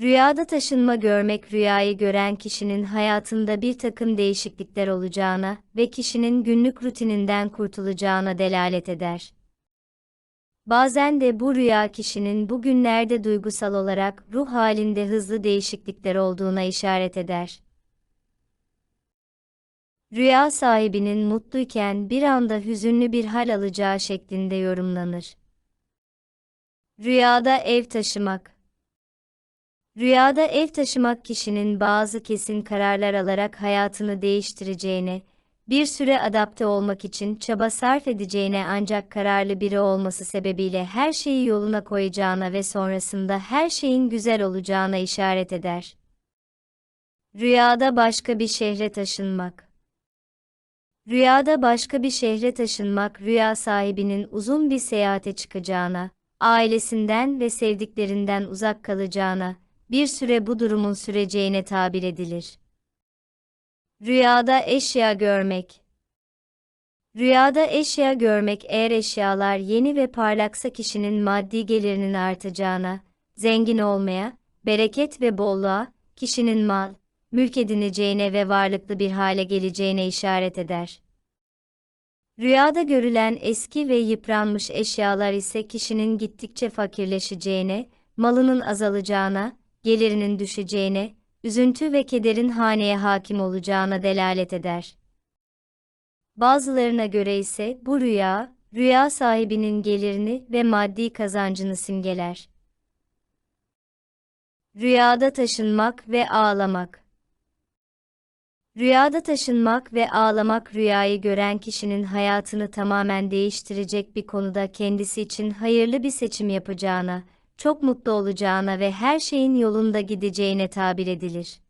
Rüyada taşınma görmek rüyayı gören kişinin hayatında bir takım değişiklikler olacağına ve kişinin günlük rutininden kurtulacağına delalet eder. Bazen de bu rüya kişinin bugünlerde duygusal olarak ruh halinde hızlı değişiklikler olduğuna işaret eder. Rüya sahibinin mutluyken bir anda hüzünlü bir hal alacağı şeklinde yorumlanır. Rüyada ev taşımak Rüyada ev taşımak kişinin bazı kesin kararlar alarak hayatını değiştireceğine, bir süre adapte olmak için çaba sarf edeceğine ancak kararlı biri olması sebebiyle her şeyi yoluna koyacağına ve sonrasında her şeyin güzel olacağına işaret eder. Rüyada başka bir şehre taşınmak Rüyada başka bir şehre taşınmak rüya sahibinin uzun bir seyahate çıkacağına, ailesinden ve sevdiklerinden uzak kalacağına, bir süre bu durumun süreceğine tabir edilir. Rüyada eşya görmek Rüyada eşya görmek eğer eşyalar yeni ve parlaksa kişinin maddi gelirinin artacağına, zengin olmaya, bereket ve bolluğa, kişinin mal, mülk edineceğine ve varlıklı bir hale geleceğine işaret eder. Rüyada görülen eski ve yıpranmış eşyalar ise kişinin gittikçe fakirleşeceğine, malının azalacağına, gelirinin düşeceğine, üzüntü ve kederin haneye hakim olacağına delalet eder. Bazılarına göre ise bu rüya, rüya sahibinin gelirini ve maddi kazancını simgeler. Rüyada taşınmak ve ağlamak Rüyada taşınmak ve ağlamak rüyayı gören kişinin hayatını tamamen değiştirecek bir konuda kendisi için hayırlı bir seçim yapacağına, çok mutlu olacağına ve her şeyin yolunda gideceğine tabir edilir.